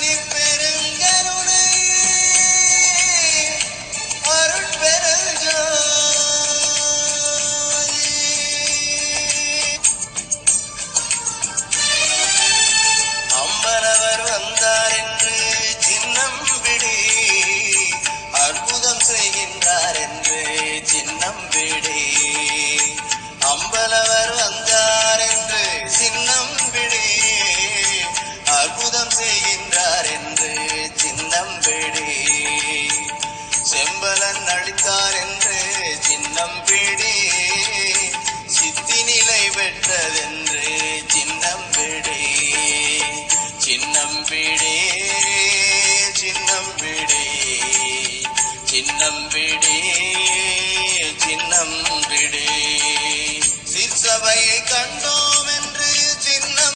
You. விடே சித்தி நிலை பெற்றதென்று சின்னம் விடே. சின்னம் விடே சின்னம் விடே. சின்னம் விடே சின்னம் விடே. சிற்சபையை கண்டோ